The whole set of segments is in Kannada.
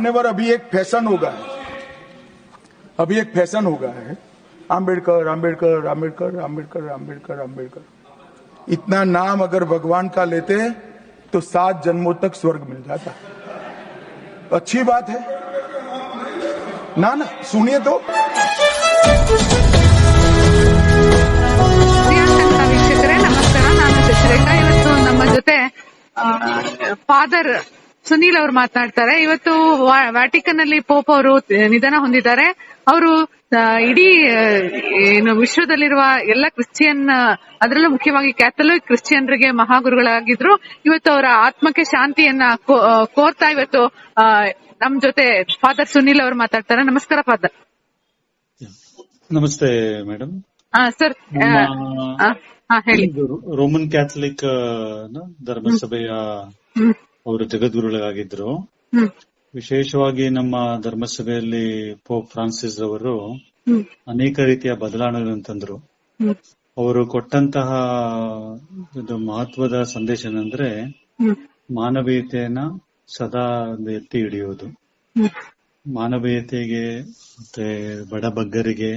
मान्यवर अभी एक फैशन हो गया है अभी एक फैशन हो गया है आम्बेडकर आम्बेडकर आम्बेडकर आम्बेडकर आम्बेडकर आम्बेडकर इतना नाम अगर भगवान का लेते हैं तो सात जन्मों तक स्वर्ग मिल जाता है अच्छी बात है ना ना सुनिए तो ಪ್ರಿಯಾಂಕಂತ ವೀಕ್ಷಕರೇ ನಮಸ್ಕಾರ ನಾನು ಶಶಿರೇಖಾ ಇವತ್ತು ನಮ್ಮ ಜೊತೆ ಫಾದರ್ ಸುನೀಲ್ ಅವರು ಮಾತನಾಡ್ತಾರೆ. ಇವತ್ತು ವ್ಯಾಟಿಕನ್ ಅಲ್ಲಿ ಪೋಪ್ ಅವರು ನಿಧನ ಹೊಂದಿದ್ದಾರೆ. ಅವರು ಇಡೀ ಏನು ವಿಶ್ವದಲ್ಲಿರುವ ಎಲ್ಲ ಕ್ರಿಶ್ಚಿಯನ್ ಅದರಲ್ಲೂ ಮುಖ್ಯವಾಗಿ ಕ್ಯಾಥಲಿಕ್ ಕ್ರಿಶ್ಚಿಯನ್ರಿಗೆ ಮಹಾಗುರುಗಳಾಗಿದ್ರು. ಇವತ್ತು ಅವರ ಆತ್ಮಕ್ಕೆ ಶಾಂತಿಯನ್ನ ಕೋರ್ತಾ ಇವತ್ತು ನಮ್ ಜೊತೆ ಫಾದರ್ ಸುನೀಲ್ ಅವರು ಮಾತಾಡ್ತಾರೆ. ನಮಸ್ಕಾರ ಫಾದರ್. ನಮಸ್ತೆ ಮೇಡಮ್ ಸರ್ ಹೇಳಿ. ರೋಮನ್ ಕ್ಯಾಥಲಿಕ್ ಧರ್ಮಸಭೆಯ ಅವರು ಜಗದ್ಗುರುಗಳಾಗಿದ್ರು. ವಿಶೇಷವಾಗಿ ನಮ್ಮ ಧರ್ಮಸಭೆಯಲ್ಲಿ ಪೋಪ್ ಫ್ರಾನ್ಸಿಸ್ ಅವರು ಅನೇಕ ರೀತಿಯ ಬದಲಾವಣೆಗಳನ್ನು ತಂದ್ರು. ಅವರು ಕೊಟ್ಟಂತಹ ಇದು ಮಹತ್ವದ ಸಂದೇಶ ಏನಂದ್ರೆ ಮಾನವೀಯತೆಯನ್ನ ಸದಾ ಒಂದು ಎತ್ತಿ ಹಿಡಿಯೋದು ಮಾನವೀಯತೆಗೆ ಮತ್ತೆ ಬಡಬಗ್ಗರಿಗೆ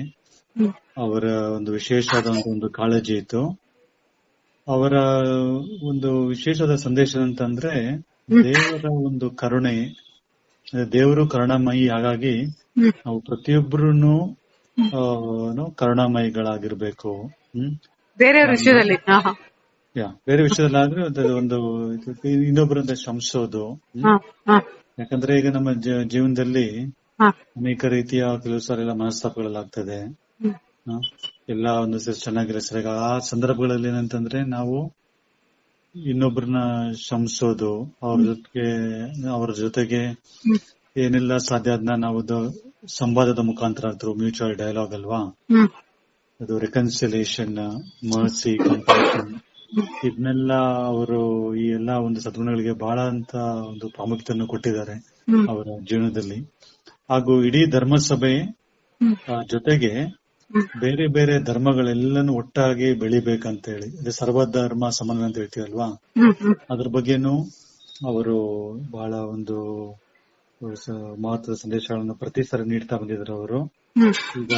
ಅವರ ಒಂದು ವಿಶೇಷವಾದ ಒಂದು ಕಾಳಜಿ ಇತ್ತು. ಅವರ ಒಂದು ವಿಶೇಷವಾದ ಸಂದೇಶ ಅಂತಂದ್ರೆ ದೇವರ ಒಂದು ಕರುಣೆ ದೇವರು ಕರುಣಾಮಯಿ ಹಾಗಾಗಿ ನಾವು ಪ್ರತಿಯೊಬ್ಬರೂ ಕರುಣಾಮಯಿಗಳಾಗಿರ್ಬೇಕು. ಹ್ಮ್. ಬೇರೆಯವ್ರ ವಿಷಯದಲ್ಲಿ. ಯಾ ಬೇರೆ ಒಂದು ಇದು ಶಂಸೋದು ಯಾಕಂದ್ರೆ ಈಗ ನಮ್ಮ ಜೀವನದಲ್ಲಿ ಅನೇಕ ರೀತಿಯ ಕೆಲವು ಸಾರಿ ಎಲ್ಲ ಮನಸ್ತಾಪಗಳಾಗ್ತದೆ? ಎಲ್ಲ ಒಂದು ಸರಿ ಚೆನ್ನಾಗಿಲ್ಲ ಸರಿಯಾಗಿ ಆ ಸಂದರ್ಭಗಳಲ್ಲಿ ಏನಂತಂದ್ರೆ ನಾವು ಇನ್ನೊಬ್ಬರನ್ನ ಶ್ರಮಿಸೋದು ಅವ್ರ ಜೊತೆಗೆ ಅವ್ರ ಜೊತೆಗೆ ಏನೆಲ್ಲ ಸಾಧ್ಯ ಅದನ್ನ ನಾವು ಸಂವಾದದ ಮುಖಾಂತರ ಆದ್ರು ಮ್ಯೂಚುವಲ್ ಡೈಲಾಗ್ ಅಲ್ವಾ? ಅದು ರೆಕನ್ಸಿಲೇಷನ್ ಮರ್ಸಿ ಕಂಪ್ಯಾಷನ್ ಇದನ್ನೆಲ್ಲ ಅವರು ಈ ಎಲ್ಲಾ ಒಂದು ಸದ್ಗುಣಗಳಿಗೆ ಬಹಳ ಅಂತ ಒಂದು ಪ್ರಾಮುಖ್ಯತೆಯನ್ನು ಕೊಟ್ಟಿದ್ದಾರೆ ಅವರ ಜೀವನದಲ್ಲಿ. ಹಾಗೂ ಇಡೀ ಧರ್ಮಸಭೆ ಆ, ಜೊತೆಗೆ ಬೇರೆ ಬೇರೆ ಧರ್ಮಗಳೆಲ್ಲನೂ ಒಟ್ಟಾಗಿ ಬೆಳಿಬೇಕಂತ ಹೇಳಿ ಅದೇ ಸರ್ವಧರ್ಮ ಸಮನ್ವಯ ಅಂತ ಹೇಳ್ತೀವಲ್ವಾ ಅದ್ರ ಬಗ್ಗೆನು ಅವರು ಬಹಳ ಒಂದು ಮಹತ್ವದ ಸಂದೇಶಗಳನ್ನು ಪ್ರತಿ ಸರಿ ನೀಡ್ತಾ ಬಂದಿದ್ರು ಅವರು. ಈಗ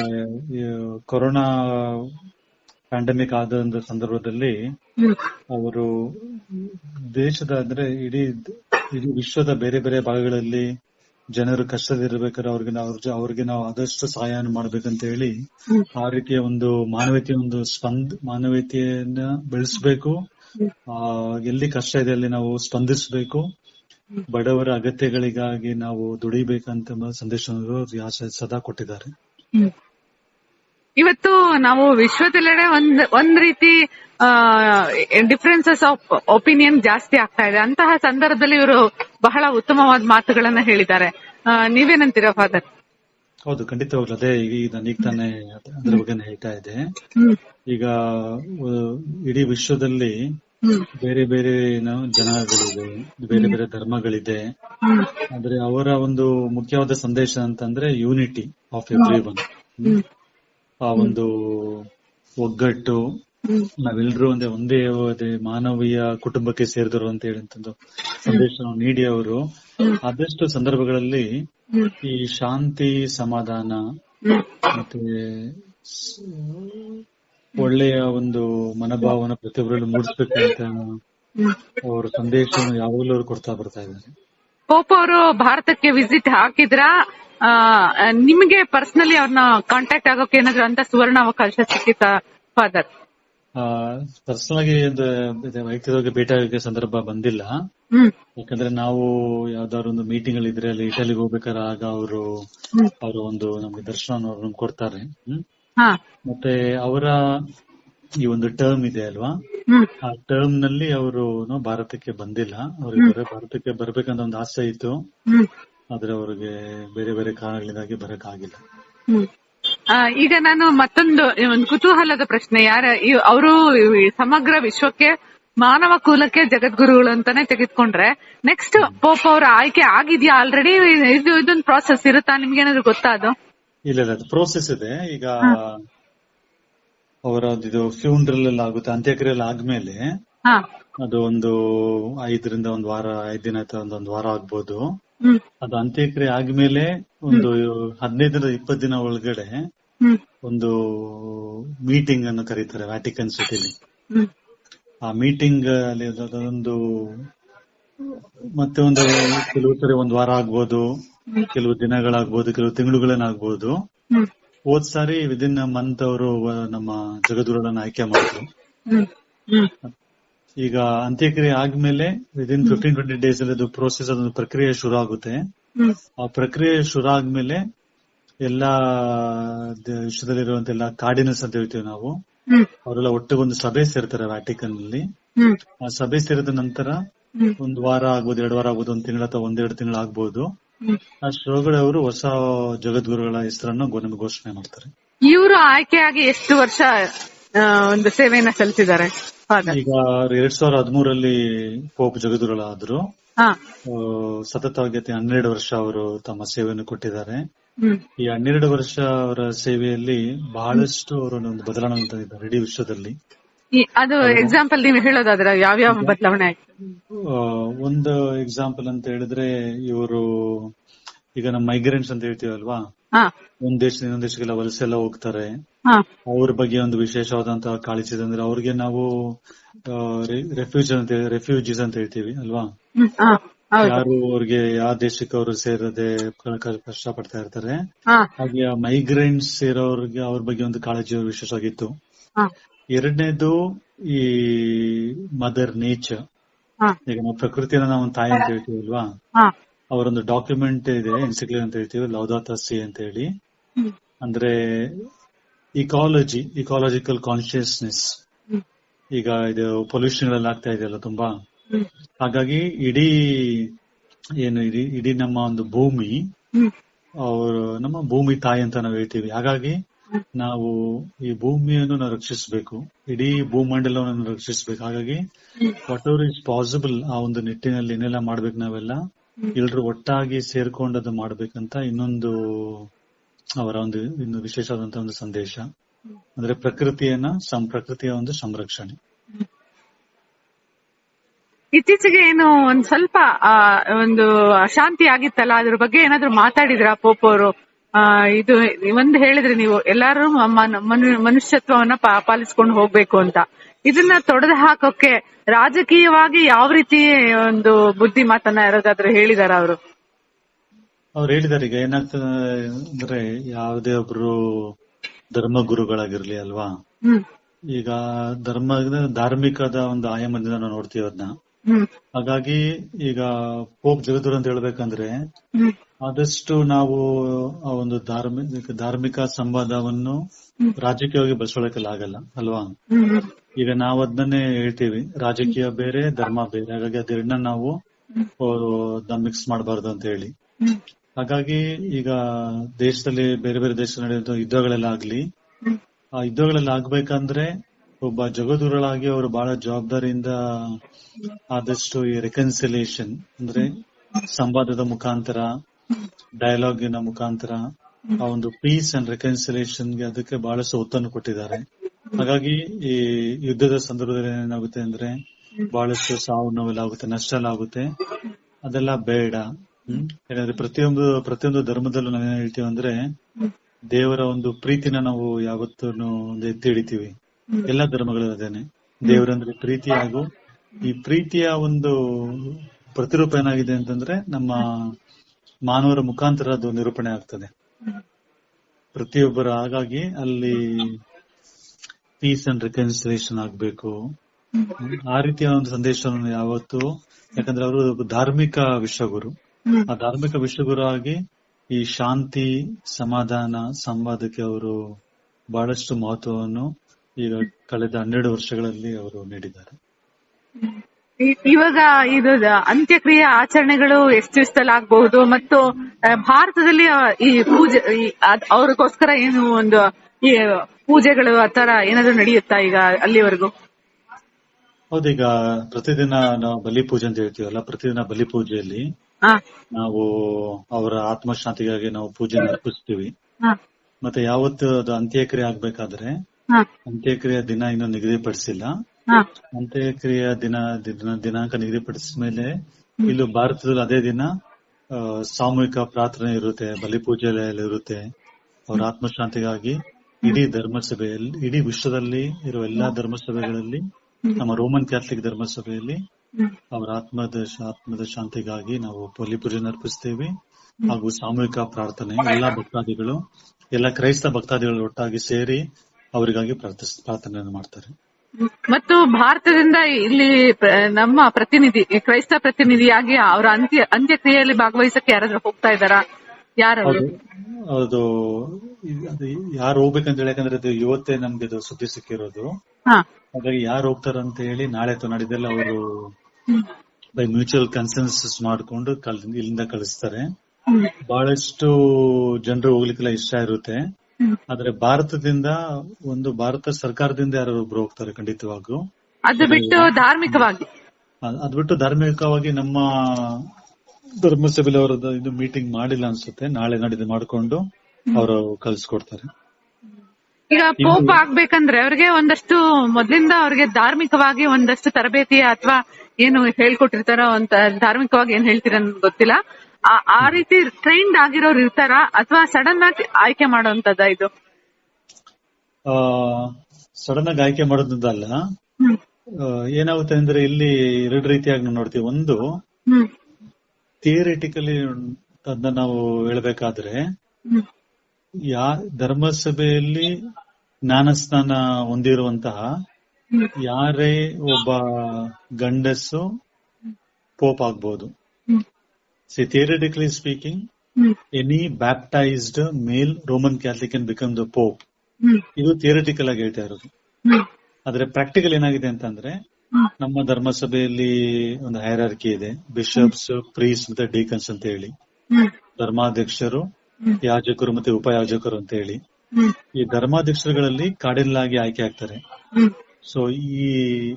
ಕೊರೋನಾ ಪ್ಯಾಂಡಮಿಕ್ ಆದ ಒಂದು ಸಂದರ್ಭದಲ್ಲಿ ಅವರು ದೇಶದ ಅಂದ್ರೆ ಇಡೀ ಇಡೀ ವಿಶ್ವದ ಬೇರೆ ಬೇರೆ ಭಾಗಗಳಲ್ಲಿ ಜನರು ಕಷ್ಟದಿರ್ಬೇಕಾದ್ರೆ ಅವ್ರಿಗೆ ನಾವು ಅವ್ರ ಅವ್ರಿಗೆ ನಾವು ಆದಷ್ಟು ಸಹಾಯವನ್ನು ಮಾಡ್ಬೇಕಂತ ಹೇಳಿ ಆ ರೀತಿಯ ಒಂದು ಮಾನವೀಯತೆಯ ಒಂದು ಸ್ಪಂದ್ ಮಾನವೀಯತೆಯನ್ನ ಬೆಳೆಸ್ಬೇಕು. ಆ ಎಲ್ಲಿ ಕಷ್ಟ ಇದೆ ಅಲ್ಲಿ ನಾವು ಸ್ಪಂದಿಸಬೇಕು. ಬಡವರ ಅಗತ್ಯಗಳಿಗಾಗಿ ನಾವು ದುಡಿಬೇಕಂತ ಸಂದೇಶ ಸಂದೇಶವನ್ನು ಸದಾ ಕೊಟ್ಟಿದ್ದಾರೆ. ಇವತ್ತು ನಾವು ವಿಶ್ವದೆಲ್ಲೆಡೆ ಒಂದ್ ಒಂದ್ ರೀತಿ ಡಿಫ್ರೆನ್ಸಸ್ ಆಫ್ ಒಪಿನಿಯನ್ ಜಾಸ್ತಿ ಆಗ್ತಾ ಇದೆ. ಅಂತಹ ಸಂದರ್ಭದಲ್ಲಿ ಇವರು ಬಹಳ ಉತ್ತಮವಾದ ಮಾತುಗಳನ್ನ ಹೇಳಿದ್ದಾರೆ. ನೀವೇನಂತೀರಾ ಫಾದರ್ ಹೌದು ಖಂಡಿತವಾಗ್ಲೂ ಅದೇ ಈಗ ನಾನು ಈಗ ತಾನೇ ಅದ್- ಅದ್ರ ಬಗ್ಗೆ ಹೇಳ್ತಾ ಇದೆ ಈಗ ಇಡೀ ವಿಶ್ವದಲ್ಲಿ ಬೇರೆ ಬೇರೆ ಜನಗಳಿದೆ ಬೇರೆ ಬೇರೆ ಧರ್ಮಗಳಿದೆ. ಆದ್ರೆ ಅವರ ಒಂದು ಮುಖ್ಯವಾದ ಸಂದೇಶ ಅಂತಂದ್ರೆ ಯೂನಿಟಿ ಆಫ್ ಎವ್ರಿ ಒನ್ ಆ ಒಂದು ಒಗ್ಗಟ್ಟು ನಾವೆಲ್ಲರೂ ಒಂದೇ ಒಂದೇ ಅದೇ ಮಾನವೀಯ ಕುಟುಂಬಕ್ಕೆ ಸೇರಿದರು ಅಂತ ಹೇಳಿ ಸಂದೇಶ ನೀಡಿ ಅವರು ಆದಷ್ಟು ಸಂದರ್ಭಗಳಲ್ಲಿ ಈ ಶಾಂತಿ ಸಮಾಧಾನ ಮತ್ತೆ ಒಳ್ಳೆಯ ಒಂದು ಮನೋಭಾವನ ಪ್ರತಿಯೊಬ್ಬರಲ್ಲೂ ಮೂಡಿಸ್ಬೇಕು ಅಂತ ಅವ್ರ ಸಂದೇಶವನ್ನು ಯಾವಾಗಲೂ ಅವ್ರು ಕೊಡ್ತಾ ಬರ್ತಾ ಇದ್ದಾರೆ. ಪೋಪ್ ಅವರು ಭಾರತಕ್ಕೆ ವಿಸಿಟ್ ಹಾಕಿದ್ರಾ? ನಿಮಗೆ ಪರ್ಸನಲಿ ಅವ್ರನ್ನ ಕಾಂಟ್ಯಾಕ್ಟ್ ಆಗೋಕೆ ಏನಾದ್ರು ಅಂತ ಸುವರ್ಣ ಅವಕಾಶ ಸಿಕ್ಕಿತ ಫಾದರ್ ಪರ್ಸನಲ್ ಆಗಿ ವೈಯಕ್ತಿಕವಾಗಿ ಭೇಟಿ ಆಗೋಕೆ ಸಂದರ್ಭ ಬಂದಿಲ್ಲ. ಯಾಕಂದ್ರೆ ನಾವು ಯಾವ್ದಾದ್ರು ಒಂದು ಮೀಟಿಂಗ್ ಅಲ್ಲಿ ಇದ್ರೆ ಅಲ್ಲಿ ಇಟಲಿಗೆ ಹೋಗ್ಬೇಕಾದ್ರೆ ಆಗ ಅವರು ಅವರು ಒಂದು ನಮ್ಗೆ ದರ್ಶನ ಕೊಡ್ತಾರೆ. ಮತ್ತೆ ಅವರ ಈ ಒಂದು ಟರ್ಮ್ ಇದೆ ಅಲ್ವಾ? ಆ ಟರ್ಮ್ನಲ್ಲಿ ಅವರು ಭಾರತಕ್ಕೆ ಬಂದಿಲ್ಲ. ಅವ್ರಿಗೆ ಭಾರತಕ್ಕೆ ಬರ್ಬೇಕಂತ ಒಂದು ಆಸೆ ಇತ್ತು. ಆದ್ರೆ ಅವ್ರಿಗೆ ಬೇರೆ ಬೇರೆ ಕಾರಣಗಳಿಂದಾಗಿ ಬರಕ್ ಆಗಿಲ್ಲ ಹ್ಮ್. ಆ, ಈಗ ನಾನು ಮತ್ತೊಂದು ಒಂದು ಕುತೂಹಲದ ಪ್ರಶ್ನೆ ಯಾರ ಅವರು ಸಮಗ್ರ ವಿಶ್ವಕ್ಕೆ ಮಾನವ ಕುಲಕ್ಕೆ ಜಗದ್ಗುರುಗಳು ಅಂತಾನೆ ತೆಗೆದುಕೊಂಡ್ರೆ ನೆಕ್ಸ್ಟ್ ಪೋಪ್ ಅವರ ಆಯ್ಕೆ ಆಗಿದ್ಯಾ ಆಲ್ರೆಡಿ ಇದು ಇದೊಂದು ಪ್ರಾಸೆಸ್ ಇರುತ್ತಾ? ನಿಮ್ಗೆ ಏನಾದ್ರು ಗೊತ್ತಾ ಅದು? ಇಲ್ಲ ಇಲ್ಲ ಪ್ರೋಸೆಸ್ ಇದೆ. ಈಗ ಅವರ ಇದು ಫ್ಯೂನ್ರಲ್ ಎಲ್ಲ ಆಗುತ್ತೆ ಆದ್ಮೇಲೆ ಹಾ. ಅದು ಒಂದು ಐದರಿಂದ ಒಂದ್ ವಾರ ಐದ್ ದಿನ ಅಥವಾ ಒಂದ್ ವಾರ ಆಗ್ಬೋದು. ಅದು ಅಂತ್ಯಕ್ರಿಯೆ ಆದ್ಮೇಲೆ ಒಂದು ಹದಿನೈದರಿಂದ ಇಪ್ಪತ್ತು ದಿನ ಒಳಗಡೆ ಒಂದು ಮೀಟಿಂಗ್ ಅನ್ನು ಕರೀತಾರೆ ವ್ಯಾಟಿಕನ್ ಸಿಟಿಲಿ ಆ ಮೀಟಿಂಗ್ ಅಲ್ಲಿ ಅದೊಂದು ಮತ್ತೆ ಒಂದು ಕೆಲವು ಸರಿ ಒಂದ್ ವಾರ ಆಗ್ಬೋದು ಕೆಲವು ದಿನಗಳಾಗ್ಬೋದು ಕೆಲವು ತಿಂಗಳುಗಳೇನಾಗ್ಬೋದು ಹೋದ್ ಸಾರಿ ವಿದಿನ್ ಮಂತ್ ಅವರು ನಮ್ಮ ಜಗದ್ಗುರುಗಳನ್ನ ಆಯ್ಕೆ ಮಾಡಿದ್ರು. ಈಗ ಅಂತ್ಯಕ್ರಿಯೆ ಆದ್ಮೇಲೆ ವಿದಿನ್ ಫಿಫ್ಟೀನ್ ಟ್ವೆಂಟಿ ಡೇಸ್ ಅಲ್ಲಿ ಅದು ಪ್ರೋಸೆಸ್ ಅದೊಂದು ಪ್ರಕ್ರಿಯೆ ಶುರು ಆಗುತ್ತೆ. ಆ ಪ್ರಕ್ರಿಯೆ ಶುರು ಆದ್ಮೇಲೆ ಎಲ್ಲಾ ದೇಶದಲ್ಲಿರುವಂತ ವಿಶ್ವದಲ್ಲಿರುವಂತ ಎಲ್ಲ ಕಾರ್ಡಿನಲ್ಸ್ ಅಂತ ಹೇಳ್ತೀವಿ ನಾವು. ಅವರೆಲ್ಲ ಒಟ್ಟಿಗೊಂದು ಸಭೆ ಸೇರ್ತಾರೆ ವ್ಯಾಟಿಕನ್ ಅಲ್ಲಿ ಆ ಸಭೆ ಸೇರಿದ ನಂತರ ಒಂದ್ ವಾರ ಆಗ್ಬೋದು ಎರಡು ವಾರ ಆಗ್ಬೋದು ಒಂದ್ ತಿಂಗಳ ಅಥವಾ ಒಂದೆರಡು ತಿಂಗಳು ಆಗ್ಬಹುದು ಆ ಶ್ರೋಗಳವರು ಅವರು ಹೊಸ ಜಗದ್ಗುರುಗಳ ಹೆಸರನ್ನು ನಮಗೆ ಘೋಷಣೆ ಮಾಡ್ತಾರೆ. ಇವರು ಆಯ್ಕೆಯಾಗಿ ಎಷ್ಟು ವರ್ಷ ಒಂದು ಸೇವೆಯನ್ನ ಸಲ್ಲಿಸಿದ್ದಾರೆ? ಈಗ ಎರಡ್ ಸಾವಿರ ಹದಿಮೂರಲ್ಲಿ ಪೋಪ್ ಜಗದ್ರಲ್ಲ ಆದ್ರು ಆ, ಸತತವಾಗಿ ಹನ್ನೆರಡು ವರ್ಷ ಅವರು ತಮ್ಮ ಸೇವೆಯನ್ನು ಕೊಟ್ಟಿದ್ದಾರೆ. ಈ ಹನ್ನೆರಡು ವರ್ಷ ಅವರ ಸೇವೆಯಲ್ಲಿ ಬಹಳಷ್ಟು ಅವರು ಒಂದು ಬದಲಾವಣೆ ತಂದಿದ್ದಾರೆ ಇಡೀ ವಿಶ್ವದಲ್ಲಿ. ಅದು ಎಕ್ಸಾಂಪಲ್ ನೀವು ಹೇಳೋದಾದ್ರೆ ಯಾವ ಬದಲಾವಣೆ ಆ, ಒಂದು ಎಕ್ಸಾಂಪಲ್ ಅಂತ ಹೇಳಿದ್ರೆ ಇವರು ಈಗ ನಮ್ಮ ಮೈಗ್ರೆಂಟ್ಸ್ ಅಂತ ಹೇಳ್ತೀವಲ್ವಾ? ಒಂದ್ ದೇಶದಿಂದ ಇನ್ನೊಂದ್ ದೇಶಕ್ಕೆಲ್ಲ ವಲಸೆ ಎಲ್ಲ ಹೋಗ್ತಾರೆ. ಅವ್ರ ಬಗ್ಗೆ ಒಂದು ವಿಶೇಷವಾದಂತಹ ಕಾಳಜಿ ಅಂದ್ರೆ ಅವ್ರಿಗೆ ನಾವು ರೆಫ್ಯೂಜ್ ಅಂತ ರೆಫ್ಯೂಜೀಸ್ ಅಂತ ಹೇಳ್ತೀವಿ ಅಲ್ವಾ? ಯಾರು ಅವ್ರಿಗೆ ಯಾವ ದೇಶಕ್ಕೆ ಅವರು ಸೇರದೆ ಕಷ್ಟ ಪಡ್ತಾ ಇರ್ತಾರೆ. ಹಾಗೆ ಮೈಗ್ರೆಂಟ್ಸ್ ಸೇರೋರಿಗೆ ಅವ್ರ ಬಗ್ಗೆ ಒಂದು ಕಾಳಜಿ ವಿಶೇಷವಾಗಿತ್ತು. ಆಗಿತ್ತು ಎರಡನೇದು ಈ ಮದರ್ ನೇಚರ್ ಈಗ ನಾವು ಪ್ರಕೃತಿಯನ್ನ ನಾವು ತಾಯಿ ಅಂತ ಹೇಳ್ತೀವಿ ಅಲ್ವಾ ಹಾ. ಅವರೊಂದು ಡಾಕ್ಯುಮೆಂಟ್ ಇದೆ ಎನ್ಸಿಕ್ಲಿ ಅಂತ ಹೇಳ್ತೀವಿ ಲೌದಾತ ಸಿ ಅಂತ ಹೇಳಿ. ಅಂದ್ರೆ ಇಕಾಲಜಿ ಇಕಾಲಜಿಕಲ್ ಕಾನ್ಶಿಯಸ್ನೆಸ್ ಈಗ ಇದು ಪೊಲ್ಯೂಷನ್ ಗಳೆಲ್ಲ ಆಗ್ತಾ ಇದೆಯಲ್ಲ ತುಂಬಾ. ಹಾಗಾಗಿ ಇಡೀ ಏನು ಇಡೀ ಇಡೀ ನಮ್ಮ ಒಂದು ಭೂಮಿ ಅವರು ನಮ್ಮ ಭೂಮಿ ತಾಯಿ ಅಂತ ನಾವು ಹೇಳ್ತೀವಿ. ಹಾಗಾಗಿ ನಾವು ಈ ಭೂಮಿಯನ್ನು ನಾವು ರಕ್ಷಿಸಬೇಕು. ಇಡೀ ಭೂಮಂಡಲವನ್ನು ರಕ್ಷಿಸಬೇಕು. ಹಾಗಾಗಿ ವಾಟ್ ಎವರ್ ಇಸ್ ಪಾಸಿಬಲ್ ಆ ಒಂದು ನಿಟ್ಟಿನಲ್ಲಿ ಏನೆಲ್ಲ ಮಾಡ್ಬೇಕು ನಾವೆಲ್ಲ. ಎಲ್ರು ಒಟ್ಟಾಗಿ ಸೇರ್ಕೊಂಡು ಅದು ಮಾಡ್ಬೇಕಂತ ಇನ್ನೊಂದು ಅವರ ಒಂದು ಇನ್ನು ವಿಶೇಷವಾದಂತಹ ಒಂದು ಸಂದೇಶ. ಅಂದ್ರೆ ಪ್ರಕೃತಿಯನ್ನ ಸಂ ಪ್ರಕೃತಿಯ ಒಂದು ಸಂರಕ್ಷಣೆ. ಇತ್ತೀಚೆಗೆ ಏನು ಒಂದ್ ಸ್ವಲ್ಪ ಆ, ಒಂದು ಅಶಾಂತಿ ಆಗಿತ್ತಲ್ಲ ಅದ್ರ ಬಗ್ಗೆ ಏನಾದ್ರು ಮಾತಾಡಿದ್ರ ಪೋಪ್ ಅವರು ಇದು ಒಂದು ಹೇಳಿದ್ರಿ ನೀವು ಎಲ್ಲಾರು ಮನ- ಮನು- ಮನುಷ್ಯತ್ವವನ್ನ ಪಾಲಿಸ್ಕೊಂಡು ಹೋಗ್ಬೇಕು ಅಂತ. ಇದನ್ನ ತೊಡೆದು ಹಾಕೋಕೆ ರಾಜಕೀಯವಾಗಿ ಯಾವ ರೀತಿ ಒಂದು ಬುದ್ಧಿ ಮಾತನ್ನ ಯಾರಾದ್ರೂ ಹೇಳಿದಾರ ಅವರು? ಅವ್ರು ಹೇಳಿದಾರೆ ಈಗ ಏನಾಗ್ತದೆ ಅಂದ್ರೆ ಯಾವುದೇ ಒಬ್ರು ಧರ್ಮ ಗುರುಗಳಾಗಿರ್ಲಿ ಅಲ್ವಾ? ಈಗ ಧರ್ಮ ಧಾರ್ಮಿಕದ ಒಂದು ಆಯಾಮದಿಂದ ನಾವು ನೋಡ್ತೀವಿ ಅದನ್ನ ಹಾಗಾಗಿ ಈಗ ಪೋಪ್ ಜಗದ್ಗುರು ಅಂತ ಹೇಳ್ಬೇಕಂದ್ರೆ ಆದಷ್ಟು ನಾವು ಆ ಒಂದು ಧಾರ್ಮಿಕ ಧಾರ್ಮಿಕ ಸಂವಾದವನ್ನು ರಾಜಕೀಯವಾಗಿ ಬಳಸ್ಕೊಳಕ್ಕೆಲ್ಲ ಆಗಲ್ಲ ಅಲ್ವಾ? ಈಗ ನಾವ್ ಅದನ್ನೇ ಹೇಳ್ತೀವಿ. ರಾಜಕೀಯ ಬೇರೆ ಧರ್ಮ ಬೇರೆ. ಹಾಗಾಗಿ ಅದೆರಡನ್ನ ನಾವು ಮಿಕ್ಸ್ ಮಾಡಬಾರ್ದು ಅಂತ ಹೇಳಿ. ಹಾಗಾಗಿ ಈಗ ದೇಶದಲ್ಲಿ ಬೇರೆ ಬೇರೆ ದೇಶ ನಡೆಯುವಂತ ಯುದ್ಧಗಳೆಲ್ಲ ಆಗ್ಲಿ ಆ ಯುದ್ಧಗಳೆಲ್ಲ ಆಗ್ಬೇಕಂದ್ರೆ ಒಬ್ಬ ಜಗದೂರಳಾಗಿ ಅವರು ಬಹಳ ಜವಾಬ್ದಾರಿಯಿಂದ ಆದಷ್ಟು ಈ ರೆಕನ್ಸಿಲೇಷನ್ ಅಂದ್ರೆ ಸಂವಾದದ ಮುಖಾಂತರ ಡಯಲಾಗಿನ ಮುಖಾಂತರ ಆ ಒಂದು ಪೀಸ್ ಅಂಡ್ ರೆಕನ್ಸಿಲೇಷನ್ಗೆ ಅದಕ್ಕೆ ಬಹಳಷ್ಟು ಒತ್ತನ್ನು ಕೊಟ್ಟಿದ್ದಾರೆ. ಹಾಗಾಗಿ ಈ ಯುದ್ಧದ ಸಂದರ್ಭದಲ್ಲಿ ಏನಾಗುತ್ತೆ ಅಂದ್ರೆ ಬಹಳಷ್ಟು ಸಾವು ನೋವೆಲ್ಲ ಆಗುತ್ತೆ, ನಷ್ಟ ಆಗುತ್ತೆ. ಅದೆಲ್ಲ ಬೇಡ. ಹ್ಮ್? ಪ್ರತಿಯೊಂದು ಪ್ರತಿಯೊಂದು ಧರ್ಮದಲ್ಲೂ ನಾವೇನ್ ಹೇಳ್ತೀವಿ ಅಂದ್ರೆ ದೇವರ ಒಂದು ಪ್ರೀತಿನ ನಾವು ಯಾವತ್ತೂ ಒಂದು ಎತ್ತಿ ಹಿಡಿತೀವಿ. ಎಲ್ಲಾ ಅದೇನೆ. ದೇವರಂದ್ರೆ ಪ್ರೀತಿ ಹಾಗೂ ಈ ಪ್ರೀತಿಯ ಒಂದು ಪ್ರತಿರೂಪ ಏನಾಗಿದೆ ಅಂತಂದ್ರೆ ನಮ್ಮ ಮಾನವರ ಮುಖಾಂತರ ಅದು ನಿರೂಪಣೆ ಆಗ್ತದೆ. ಪ್ರತಿಯೊಬ್ಬರ ಹಾಗಾಗಿ ಅಲ್ಲಿ ಪೀಸ್ ಅಂಡ್ ರಿಕನ್ಸಿಲೇಷನ್ ಆಗ್ಬೇಕು. ಆ ರೀತಿಯ ಒಂದು ಸಂದೇಶವನ್ನು ಯಾವತ್ತು, ಯಾಕಂದ್ರೆ ಅವರು ಧಾರ್ಮಿಕ ವಿಶ್ವಗುರು. ಆ ಧಾರ್ಮಿಕ ವಿಶ್ವಗುರು ಆಗಿ ಈ ಶಾಂತಿ, ಸಮಾಧಾನ, ಸಂವಾದಕ್ಕೆ ಅವರು ಬಹಳಷ್ಟು ಮಹತ್ವವನ್ನು ಈಗ ಕಳೆದ ಹನ್ನೆರಡು ವರ್ಷಗಳಲ್ಲಿ ಅವರು ನೀಡಿದ್ದಾರೆ. ಇವಾಗ ಇದು ಅಂತ್ಯಕ್ರಿಯೆ ಆಚರಣೆಗಳು ಎಷ್ಟು ದಿವಸದಲ್ಲಿ ಆಗಬಹುದು ಮತ್ತು ಭಾರತದಲ್ಲಿ ಈ ಪೂಜೆ ಅವ್ರಿಗೋಸ್ಕರ ಏನು ಒಂದು ಈ ಪೂಜೆಗಳು ಆತರ ಏನಾದ್ರು ನಡೆಯುತ್ತಾ ಈಗ ಅಲ್ಲಿವರೆಗೂ? ಹೌದೀಗ ಪ್ರತಿದಿನ ನಾವು ಬಲಿ ಪೂಜೆ ಅಂತ ಹೇಳ್ತೀವಲ್ಲ ಪ್ರತಿದಿನ ಬಲಿ ಪೂಜೆಯಲ್ಲಿ ನಾವು ಅವರ ಆತ್ಮಶಾಂತಿಗಾಗಿ ನಾವು ಪೂಜೆ ಅರ್ಪಿಸ್ತೀವಿ. ಮತ್ತೆ ಯಾವತ್ತು ಅದು ಅಂತ್ಯಕ್ರಿಯೆ ಆಗ್ಬೇಕಾದ್ರೆ ಅಂತ್ಯಕ್ರಿಯೆ ದಿನ ಇನ್ನೂ ನಿಗದಿಪಡಿಸಿಲ್ಲ. ಅಂತ್ಯಕ್ರಿಯೆ ದಿನ ದಿನ- ದಿನಾಂಕ ನಿಗದಿಪಡಿಸಿದ ಮೇಲೆ ಇಲ್ಲೂ ಭಾರತದಲ್ಲಿ ಅದೇ ದಿನ ಸಾಮೂಹಿಕ ಪ್ರಾರ್ಥನೆ ಇರುತ್ತೆ ಬಲಿಪೂಜೆ ಎಲ್ಲ ಇರುತ್ತೆ. ಅವರ ಆತ್ಮಶಾಂತಿಗಾಗಿ ಇಡೀ ಧರ್ಮಸಭೆಯಲ್ಲಿ ಇಡೀ ವಿಶ್ವದಲ್ಲಿ ಇರುವ ಎಲ್ಲಾ ಧರ್ಮಸಭೆಗಳಲ್ಲಿ ನಮ್ಮ ರೋಮನ್ ಕ್ಯಾಥಲಿಕ್ ಧರ್ಮಸಭೆಯಲ್ಲಿ ಅವರ ಆತ್ಮದ ಆತ್ಮದ ಶಾಂತಿಗಾಗಿ ನಾವು ಬಲಿಪೂಜೆ ಅರ್ಪಿಸ್ತೇವೆ ಹಾಗೂ ಸಾಮೂಹಿಕ ಪ್ರಾರ್ಥನೆ ಎಲ್ಲಾ ಭಕ್ತಾದಿಗಳು ಎಲ್ಲಾ ಕ್ರೈಸ್ತ ಭಕ್ತಾದಿಗಳು ಒಟ್ಟಾಗಿ ಸೇರಿ ಅವರಿಗಾಗಿ ಪ್ರಾರ್ಥನೆ ಪ್ರಾರ್ಥನೆಯನ್ನು ಮಾಡ್ತಾರೆ. ಮತ್ತು ಭಾರತದಿಂದ ಇಲ್ಲಿ ನಮ್ಮ ಪ್ರತಿನಿಧಿ ಕ್ರೈಸ್ತ ಪ್ರತಿನಿಧಿಯಾಗಿ ಅವರ ಅಂತ್ಯ ಅಂತ್ಯಕ್ರಿಯೆಯಲ್ಲಿ ಭಾಗವಹಿಸಕ್ಕೆ ಯಾರಾದ್ರೂ ಹೋಗ್ತಾ ಇದ್ದಾರಾ? ಯಾರು ಅದು ಯಾರು ಹೋಗ್ಬೇಕಂತ ಹೇಳಿ ಯಾಕಂದ್ರೆ ಅದು ಇವತ್ತೇ ನಮ್ಗೆ ಅದು ಸುದ್ದಿ ಸಿಕ್ಕಿರೋದು. ಹಾಗಾಗಿ ಯಾರು ಹೋಗ್ತಾರ ಅಂತ ಹೇಳಿ ನಾಳೆ ಅಥವಾ ನಾಡಿದ್ದೆಲ್ಲ ಅವರು ಬೈ ಮ್ಯೂಚುವಲ್ ಕನ್ಸೆನ್ಸಸ್ ಮಾಡ್ಕೊಂಡು ಇಲ್ಲಿಂದ ಕಳಿಸ್ತಾರೆ. ಬಹಳಷ್ಟು ಜನರು ಹೋಗ್ಲಿಕ್ಕೆಲ್ಲ ಇಷ್ಟ ಇರುತ್ತೆ. ಆದ್ರೆ ಭಾರತದಿಂದ ಒಂದು ಭಾರತ ಸರ್ಕಾರದಿಂದ ಯಾರು ಒಬ್ರು ಹೋಗ್ತಾರೆ ಖಂಡಿತವಾಗ್ಲೂ. ಅದು ಬಿಟ್ಟು ಧಾರ್ಮಿಕವಾಗಿ. ಅದ್- ಬಿಟ್ಟು ಧಾರ್ಮಿಕವಾಗಿ ನಮ್ಮ ಧರ್ಮಸಭೆಯಲ್ಲಿ ಅವರದ್ದು ಇದು ಮೀಟಿಂಗ್ ಮಾಡಿಲ್ಲ ಅನ್ಸುತ್ತೆ. ನಾಳೆ ನಾಡಿದ್ದು ಮಾಡ್ಕೊಂಡು ಅವರು ಕಲ್ಸ್ಕೊಡ್ತಾರೆ ಈಗ ಪೋಪ್ ಆಗ್ಬೇಕಂದ್ರೆ ಅವ್ರಿಗೆ ಒಂದಷ್ಟು ಮೊದ್ಲಿಂದ ಅವ್ರಿಗೆ ಧಾರ್ಮಿಕವಾಗಿ ಒಂದಷ್ಟು ತರಬೇತಿ ಅಥವಾ ಏನು ಹೇಳ್ಕೊಟ್ಟಿರ್ತಾರೋ ಅಂತ ಧಾರ್ಮಿಕವಾಗಿ ಏನ್ ಹೇಳ್ತೀರ ಗೊತ್ತಿಲ್ಲ. ಆ- ರೀತಿ ಟ್ರೈನ್ಡ್ ಆಗಿರೋರು ಇರ್ತಾರ? ಅಥವಾ ಸಡನ್ ಆಗಿ ಆಯ್ಕೆ ಮಾಡುವಂತದ ಇದು? ಸಡನ್ ಆಗಿ ಆಯ್ಕೆ ಮಾಡೋದಲ್ಲ ಏನಾಗುತ್ತೆ ಅಂದ್ರೆ ಇಲ್ಲಿ ಎರಡು ರೀತಿಯಾಗಿ ನೋಡ್ತೀವಿ. ಒಂದು ಥಿಯರಿಟಿಕಲಿ ಅದನ್ನ ನಾವು ಹೇಳ್ಬೇಕಾದ್ರೆ ಯಾ ಧರ್ಮಸಭೆಯಲ್ಲಿ ಜ್ಞಾನಸ್ನಾನ ಹೊಂದಿರುವಂತಹ ಹ್ಮ್. ಯಾರೇ ಒಬ್ಬ ಗಂಡಸು ಪೋಪ್ ಆಗ್ಬೋದು. Hmm theoretically speaking, speaking any any baptized male Roman Catholic become become the pope hmm ಇದು ಥಿಯರಿಟಿಕಲ್ ಆಗಿ ಹೇಳ್ತಾ ಇರೋದು. ಹ್ಮ್ ಆದ್ರೆ ಪ್ರಾಕ್ಟಿಕಲ್ ಏನಾಗಿದೆ ಅಂತಂದ್ರೆ ಹ್ಮ್ ನಮ್ಮ ಧರ್ಮಸಭೆಯಲ್ಲಿ ಒಂದು ಹೈರಾರ್ಕಿ ಇದೆ. ಬಿಷಪ್ಸ್ ಪ್ರೀಸ್ ಮತ್ತೆ ಡೀಕನ್ಸ್ ಅಂತ ಹೇಳಿ. ಧರ್ಮಾಧ್ಯಕ್ಷರು. ಯಾಜಕರು ಮತ್ತೆ ಉಪಯಾಜಕರು ಅಂತ ಹೇಳಿ. ಈ ಧರ್ಮಾಧ್ಯಕ್ಷರುಗಳಲ್ಲಿ ಕಾರ್ಡಿನಲ್ ಆಗಿ ಆಯ್ಕೆ ಆಗ್ತಾರೆ. ಸೊ ಈ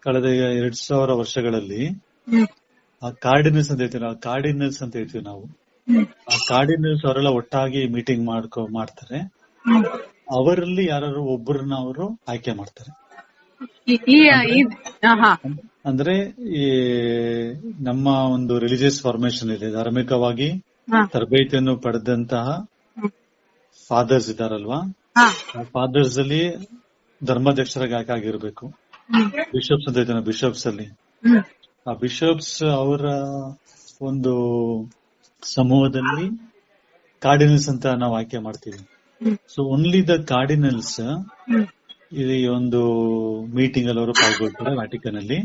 ಕಳೆದ ಎರಡ್ ಸಾವಿರ ವರ್ಷಗಳಲ್ಲಿ ಆ ಕಾರ್ಡಿನಲ್ಸ್ ಅಂತ ಹೇಳ್ತೀವಿ ನಾವು ಕಾರ್ಡಿನಲ್ಸ್ ಅಂತ ಹೇಳ್ತೀವಿ ನಾವು. ಆ ಕಾರ್ಡಿನಲ್ಸ್ ಅವರೆಲ್ಲ ಒಟ್ಟಾಗಿ ಮೀಟಿಂಗ್ ಮಾಡ್ಕೊ ಮಾಡ್ತಾರೆ. ಅವರಲ್ಲಿ ಯಾರು ಒಬ್ಬರನ್ನ ಅವರು ಆಯ್ಕೆ ಮಾಡ್ತಾರೆ. ಅಂದ್ರೆ ಈ ನಮ್ಮ ಒಂದು ರಿಲಿಜಿಯಸ್ ಫಾರ್ಮೇಶನ್ ಇದೆ. ಧಾರ್ಮಿಕವಾಗಿ ತರಬೇತಿಯನ್ನು ಪಡೆದಂತಹ ಫಾದರ್ಸ್ ಇದಾರಲ್ವಾ ಆ ಫಾದರ್ಸ್ ಅಲ್ಲಿ ಧರ್ಮಾಧ್ಯಕ್ಷರಾಗಿ ಆಯ್ಕೆ ಆಗಿರ್ಬೇಕು. ಬಿಷಪ್ಸ್ ಅಂತ ಹೇಳ್ತಾನೆ ಬಿಷಪ್ಸ್ ಅಲ್ಲಿ. ಬಿಷಪ್ಸ್ ಅವರ ಒಂದು ಸಮೂಹದಲ್ಲಿ ಕಾರ್ಡಿನಲ್ಸ್ ಅಂತ ನಾವು ಆಯ್ಕೆ ಮಾಡ್ತೀವಿ. ಸೊ ಓನ್ಲಿ ದ ಕಾರ್ಡಿನಲ್ಸ್ ಈ ಒಂದು ಮೀಟಿಂಗ್ ಅಲ್ಲಿ ಅವರು ಪಾಲ್ಗೊಳ್ತಾರೆ ವ್ಯಾಟಿಕನ್ ಅಲ್ಲಿ.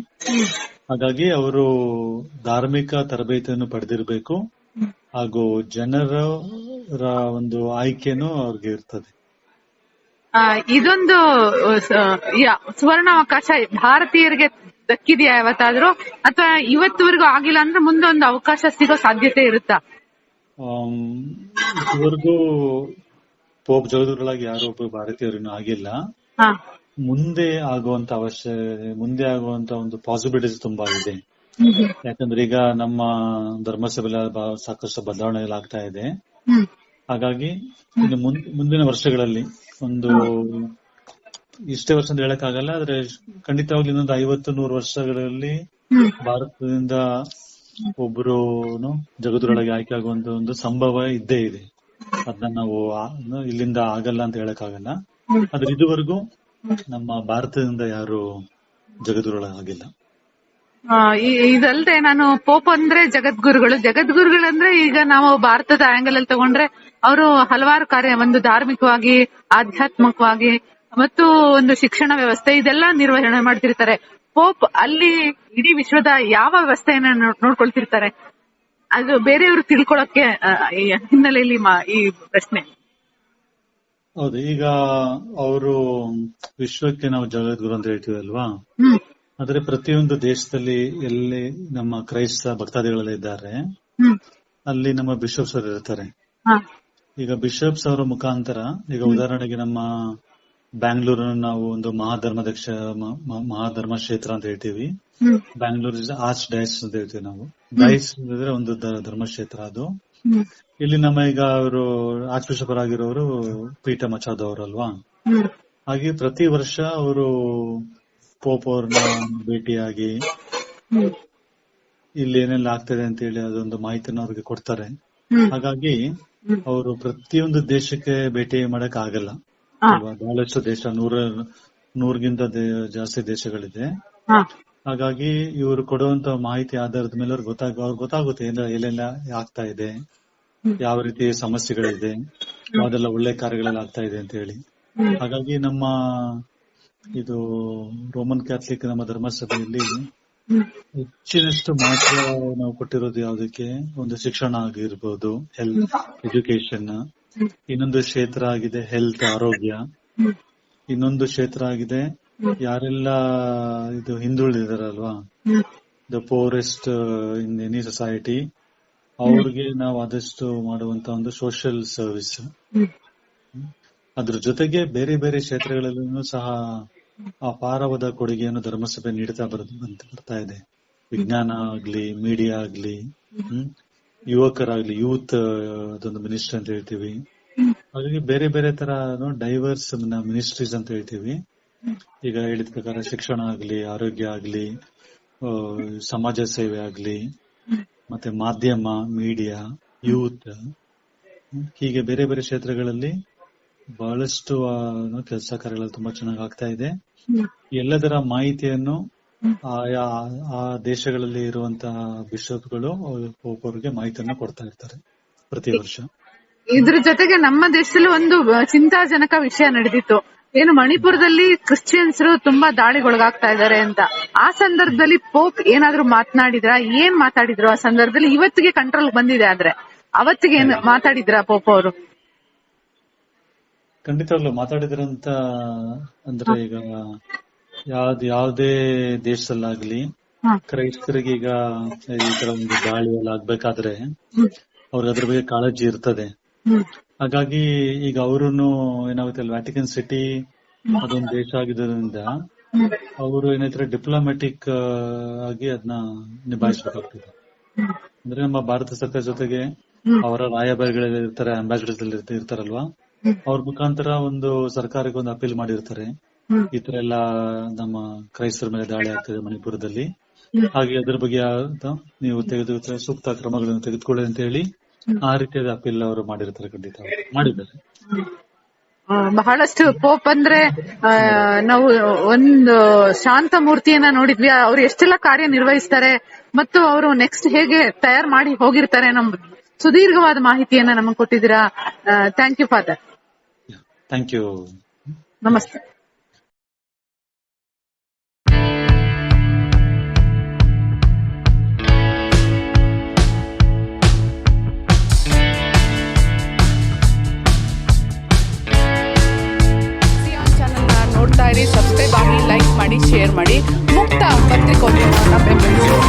ಹಾಗಾಗಿ ಅವರು ಧಾರ್ಮಿಕ ತರಬೇತಿಯನ್ನು ಪಡೆದಿರಬೇಕು. ಹಾಗೂ ಜನರ ಒಂದು ಆಯ್ಕೆನೂ ಅವ್ರಿಗೆ ಇರ್ತದೆ. ಇದೊಂದು ಸುವರ್ಣ ಅವಕಾಶ ಭಾರತೀಯರಿಗೆ ದಕ್ಕಿದೆಯಾ ಯಾವತ್ತಾದ್ರೂ? ಅಥವಾ ಇವತ್ತುವರೆಗೂ ಆಗಿಲ್ಲ ಅಂದ್ರೆ ಮುಂದೆ ಒಂದು ಅವಕಾಶ ಸಿಗೋ ಸಾಧ್ಯತೆ ಇರುತ್ತಾ? ಇದುವರೆಗೂ ಪೋಪ್ ಯಾರು ಒಬ್ಬ ಭಾರತೀಯರು ಆಗಿಲ್ಲ. ಮುಂದೆ ಆಗುವಂತ ಅವಶ್ಯ ಮುಂದೆ ಆಗುವಂತ ಒಂದು ಪಾಸಿಬಿಲಿಟೀಸ್ ತುಂಬಾ ಇದೆ. ಯಾಕಂದ್ರೆ ಈಗ ನಮ್ಮ ಧರ್ಮಸಭೆಲ್ಲ ಸಾಕಷ್ಟು ಬದಲಾವಣೆಗಳಾಗ್ತಾ ಇದೆ. ಹಾಗಾಗಿ ಇನ್ನು ಮುಂದಿನ ವರ್ಷಗಳಲ್ಲಿ ಒಂದು ಇಷ್ಟೇ ವರ್ಷ ಅಂತ ಹೇಳಕ್ಕಾಗಲ್ಲ ಆದ್ರೆ ಖಂಡಿತವಾಗ್ಲಿ ಇನ್ನೊಂದು ಐವತ್ತು ನೂರು ವರ್ಷಗಳಲ್ಲಿ ಭಾರತದಿಂದ ಒಬ್ರು ಜಗದೊಳಗೆ ಆಯ್ಕೆ ಆಗುವಂತ ಒಂದು ಸಂಭವ ಇದ್ದೇ ಇದೆ. ಅದನ್ನ ನಾವು ಇಲ್ಲಿಂದ ಆಗಲ್ಲ ಅಂತ ಹೇಳಕ್ ಆಗಲ್ಲ ಆದ್ರೆ ಇದುವರೆಗೂ ನಮ್ಮ ಭಾರತದಿಂದ ಯಾರು ಜಗದೊಳಗೆ ಆಗಿಲ್ಲ. ಇದಲ್ದೆ ನಾನು ಪೋಪ್ ಅಂದ್ರೆ ಜಗದ್ಗುರುಗಳು. ಜಗದ್ಗುರುಗಳು ಅಂದ್ರೆ ಈಗ ನಾವು ಭಾರತದ ಆಂಗಲ್ ಅಲ್ಲಿ ತಗೊಂಡ್ರೆ ಅವರು ಹಲವಾರು ಕಾರ್ಯ ಒಂದು ಧಾರ್ಮಿಕವಾಗಿ ಆಧ್ಯಾತ್ಮಿಕವಾಗಿ ಮತ್ತು ಒಂದು ಶಿಕ್ಷಣ ವ್ಯವಸ್ಥೆ ಇದೆಲ್ಲ ನಿರ್ವಹಣೆ ಮಾಡ್ತಿರ್ತಾರೆ. ಪೋಪ್ ಅಲ್ಲಿ ಇಡೀ ವಿಶ್ವದ ಯಾವ ವ್ಯವಸ್ಥೆಯನ್ನ ನೋಡ್ಕೊಳ್ತಿರ್ತಾರೆ? ಅದು ಬೇರೆಯವರು ತಿಳ್ಕೊಳಕ್ಕೆ ಹಿನ್ನೆಲೆಯಲ್ಲಿ ಈ ಪ್ರಶ್ನೆ. ಹೌದು ಈಗ ಅವರು ವಿಶ್ವಕ್ಕೆ ನಾವು ಜಗದ್ಗುರು ಅಂತ ಹೇಳ್ತೀವಿ ಅಲ್ವಾ? ಆದ್ರೆ ಪ್ರತಿಯೊಂದು ದೇಶದಲ್ಲಿ ಎಲ್ಲಿ ನಮ್ಮ ಕ್ರೈಸ್ತ ಭಕ್ತಾದಿಗಳೆಲ್ಲ ಇದ್ದಾರೆ ಅಲ್ಲಿ ನಮ್ಮ ಬಿಷಪ್ಸ್ ಅವರು ಇರ್ತಾರೆ. ಈಗ ಬಿಷಪ್ಸ್ ಅವರ ಮುಖಾಂತರ ಈಗ ಉದಾಹರಣೆಗೆ ನಮ್ಮ ಬ್ಯಾಂಗ್ಳೂರ್ ನಾವು ಒಂದು ಮಹಾಧರ್ಮದಕ್ಷ ಮ- ಮ- ಮಹಾಧರ್ಮ ಕ್ಷೇತ್ರ ಅಂತ ಹೇಳ್ತೀವಿ. ಬ್ಯಾಂಗ್ಳೂರ್ ಇಸ್ ಆರ್ಚ್ ಡೈಸ್ ಅಂತ ಹೇಳ್ತೀವಿ ನಾವು. ಡೈಸ್ ಅಂದ್ರೆ ಒಂದು ಧರ್ಮಕ್ಷೇತ್ರ ಅದು. ಇಲ್ಲಿ ನಮ್ಮ ಈಗ ಅವರು ಆರ್ಚ್ ಬಿಷಪ್ ಆಗಿರೋರು ಪೀಠ ಮಚಾದವರಲ್ವಾ? ಹ್ಮ್. ಹಾಗೆ ಪ್ರತಿ ವರ್ಷ ಅವರು ಪೋಪ್ ಅವ್ರನ್ನ ಭೇಟಿಯಾಗಿ ಇಲ್ಲಿ ಏನೆಲ್ಲ ಆಗ್ತದೆ ಅಂತ ಹೇಳಿ ಅದೊಂದು ಮಾಹಿತಿನ ಅವ್ರಿಗೆ ಕೊಡ್ತಾರೆ. ಹಾಗಾಗಿ ಅವರು ಪ್ರತಿಯೊಂದು ದೇಶಕ್ಕೆ ಭೇಟಿ ಮಾಡಕ್ ಆಗಲ್ಲ. ಅಲ್ವಾ? ಬಹಳಷ್ಟು ದೇಶ ನೂರ ನೂರ್ಗಿಂತ ಜಾಸ್ತಿ ದೇಶಗಳಿದೆ. ಹಾಗಾಗಿ ಇವರು ಕೊಡುವಂತ ಮಾಹಿತಿ ಆಧಾರದ ಮೇಲೆ ಅವ್ರಿಗೆ ಗೊತ್ತಾಗ ಅವ್ರಿಗೆ ಗೊತ್ತಾಗುತ್ತೆ ಏನ ಎಲ್ಲೆಲ್ಲ ಆಗ್ತಾ ಇದೆ ಯಾವ ರೀತಿ ಸಮಸ್ಯೆಗಳಿದೆ ಯಾವ್ದೆಲ್ಲ ಒಳ್ಳೆ ಕಾರ್ಯಗಳೆಲ್ಲ ಆಗ್ತಾ ಇದೆ ಅಂತ ಹೇಳಿ. ಹಾಗಾಗಿ ನಮ್ಮ ಇದು ರೋಮನ್ ಕ್ಯಾಥಲಿಕ್ ನಮ್ಮ ಧರ್ಮಸಭೆಯಲ್ಲಿ. ಹೆಚ್ಚಿನಷ್ಟು ಮಹತ್ವ ನಾವು ಕೊಟ್ಟಿರೋದು ಯಾವ್ದಕ್ಕೆ? ಒಂದು ಶಿಕ್ಷಣ ಆಗಿರ್ಬೋದು ಹೆಲ್ತ್ ಎಜುಕೇಶನ್ ಇನ್ನೊಂದು ಕ್ಷೇತ್ರ ಆಗಿದೆ ಹೆಲ್ತ್ ಆರೋಗ್ಯ ಇನ್ನೊಂದು ಕ್ಷೇತ್ರ ಆಗಿದೆ ಯಾರೆಲ್ಲ ಇದು ಹಿಂದುಳಿದಿದಾರಲ್ವಾ. The forest in any society ಅವ್ರಿಗೆ ನಾವು ಆದಷ್ಟು ಮಾಡುವಂತ ಒಂದು ಸೋಷಿಯಲ್ ಸರ್ವಿಸ್. ಅದ್ರ ಜೊತೆಗೆ ಬೇರೆ ಬೇರೆ ಕ್ಷೇತ್ರಗಳಲ್ಲೂ ಸಹ ಅಪಾರವಾದ ಕೊಡುಗೆಯನ್ನು ಧರ್ಮಸಭೆ ನೀಡ್ತಾ ಬರ್ತಾ ಇದೆ ವಿಜ್ಞಾನ ಆಗ್ಲಿ ಮೀಡಿಯಾ ಆಗ್ಲಿ ಹ್ಮ್, ಯುವಕರಾಗ್ಲಿ ಯೂತ್ ಅದೊಂದು ಮಿನಿಸ್ಟ್ರಿ ಅಂತ ಹೇಳ್ತೀವಿ. ಹಾಗಾಗಿ ಬೇರೆ ಬೇರೆ ತರ ಡೈವರ್ಸ್ ಮಿನಿಸ್ಟ್ರೀಸ್ ಅಂತ ಹೇಳ್ತೀವಿ. ಈಗ ಹೇಳಿದ ಪ್ರಕಾರ ಶಿಕ್ಷಣ ಆಗ್ಲಿ ಆರೋಗ್ಯ ಆಗ್ಲಿ ಸಮಾಜ ಸೇವೆ ಆಗ್ಲಿ ಮತ್ತೆ ಮಾಧ್ಯಮ ಮೀಡಿಯಾ ಯೂತ್ ಹೀಗೆ ಬೇರೆ ಬೇರೆ ಕ್ಷೇತ್ರಗಳಲ್ಲಿ ಬಹಳಷ್ಟು ಕೆಲಸ ಕಾರ್ಯಗಳು ತುಂಬಾ ಚೆನ್ನಾಗಿ ಆಗ್ತಾ ಇದೆ. ಎಲ್ಲದರ ಮಾಹಿತಿಯನ್ನು ಆಯಾ ಆ ದೇಶಗಳಲ್ಲಿ ಇರುವಂತಹ ಬಿಷಪ್ಗಳು ಒಬ್ಬೊಬ್ಬರಿಗೆ ಮಾಹಿತಿಯನ್ನ ಕೊಡ್ತಾ ಇರ್ತಾರೆ ಪ್ರತಿ ವರ್ಷ. ಇದ್ರ ಜೊತೆಗೆ ನಮ್ಮ ದೇಶದಲ್ಲಿ ಒಂದು ಚಿಂತಾಜನಕ ವಿಷಯ ನಡೆದಿತ್ತು. ಏನು ಮಣಿಪುರದಲ್ಲಿ ಕ್ರಿಶ್ಚಿಯನ್ಸರು ತುಂಬಾ ದಾಳಿಗೊಳಗಾಗ್ತಾ ಇದ್ದಾರೆ ಅಂತ. ಆ ಸಂದರ್ಭದಲ್ಲಿ ಪೋಪ್ ಏನಾದ್ರು ಮಾತನಾಡಿದ್ರ? ಏನ್ ಮಾತಾಡಿದ್ರು ಆ ಸಂದರ್ಭದಲ್ಲಿ? ಇವತ್ತಿಗೆ ಕಂಟ್ರೋಲ್ ಬಂದಿದೆ ಆದ್ರೆ. ಅವತ್ತಿಗೆ ಏನ್ ಮಾತಾಡಿದ್ರ ಪೋಪ್ ಅವರು? ಖಂಡಿತವಾಗ್ಲು ಮಾತಾಡಿದ್ರಂತ ಅಂದ್ರೆ ಈಗ ಯಾವ್ದು ಯಾವ್ದೇ ದೇಶದಲ್ಲಾಗ್ಲಿ ಕ್ರೈಸ್ತರಿಗೆ ಈಗ ಈ ತರ ಒಂದು ದಾಳಿ ಎಲ್ಲ ಆಗ್ಬೇಕಾದ್ರೆ ಅವ್ರಿಗೆ ಅದ್ರ ಬಗ್ಗೆ ಕಾಳಜಿ ಇರ್ತದೆ. ಹಾಗಾಗಿ ಈಗ ಅವರುನು ಏನಾಗುತ್ತೆ ವ್ಯಾಟಿಕನ್ ಸಿಟಿ ಅದೊಂದು ದೇಶ ಆಗಿದ್ದರಿಂದ ಅವರು ಏನಾಯ್ತಾರೆ ಡಿಪ್ಲೊಮ್ಯಾಟಿಕ್ ಆಗಿ ಅದನ್ನ ನಿಭಾಯಿಸಬೇಕಾಗ್ತದೆ. ಅಂದ್ರೆ ನಮ್ಮ ಭಾರತ ಸರ್ಕಾರ ಜೊತೆಗೆ ಅವರ ರಾಯಭಾರಿಗಳೆಲ್ಲ ಇರ್ತಾರೆ ಅಂಬಾಸಿಡರ್ಸ್ ಇರ್ತಾರಲ್ವಾ ಅವ್ರ ಮುಖಾಂತರ ಒಂದು ಸರ್ಕಾರಕ್ಕೆ ಒಂದು ಅಪೀಲ್ ಮಾಡಿರ್ತಾರೆ. ಈ ತರ ಎಲ್ಲ ನಮ್ಮ ಕ್ರೈಸ್ತರ ಮೇಲೆ ದಾಳಿ ಆಗ್ತದೆ ಮಣಿಪುರದಲ್ಲಿ. ಹಾಗೆ ಅದ್ರ ಬಗ್ಗೆ ನೀವು ತೆಗೆದು ಸೂಕ್ತ ಕ್ರಮಗಳನ್ನು ತೆಗೆದುಕೊಳ್ಳಿ ಅಂತ ಹೇಳಿ ಆ ರೀತಿಯಾದ ಅಪೀಲ್ ಅವರು ಮಾಡಿರ್ತಾರೆ ಖಂಡಿತ. ಮಾಡಿದ್ದಾರೆ. ಬಹಳಷ್ಟು ಪೋಪ್ ಅಂದ್ರೆ ನಾವು ಒಂದು ಶಾಂತ ಮೂರ್ತಿಯನ್ನ ನೋಡಿದ್ವಿ. ಅವ್ರು ಎಷ್ಟೆಲ್ಲ ಕಾರ್ಯ ನಿರ್ವಹಿಸ್ತಾರೆ ಮತ್ತು ಅವರು ನೆಕ್ಸ್ಟ್ ಹೇಗೆ ತಯಾರು ಮಾಡಿ ಹೋಗಿರ್ತಾರೆ ನಮ್ ಸುದೀರ್ಘವಾದ ಮಾಹಿತಿಯನ್ನ ನಮಗೆ ಕೊಟ್ಟಿದ್ದೀರಾ. Thank you father thank you ನಮಸ್ತೆ. ಇರಿ ಸಬ್ಸ್ಕ್ರೈಬ್ ಆಗಿ ಲೈಕ್ ಮಾಡಿ ಶೇರ್ ಮಾಡಿ. ಮುಕ್ತ ಪತ್ರಿಕೋದ್ಯಮವನ್ನು ಬೆಂಬಲಿಸಿ.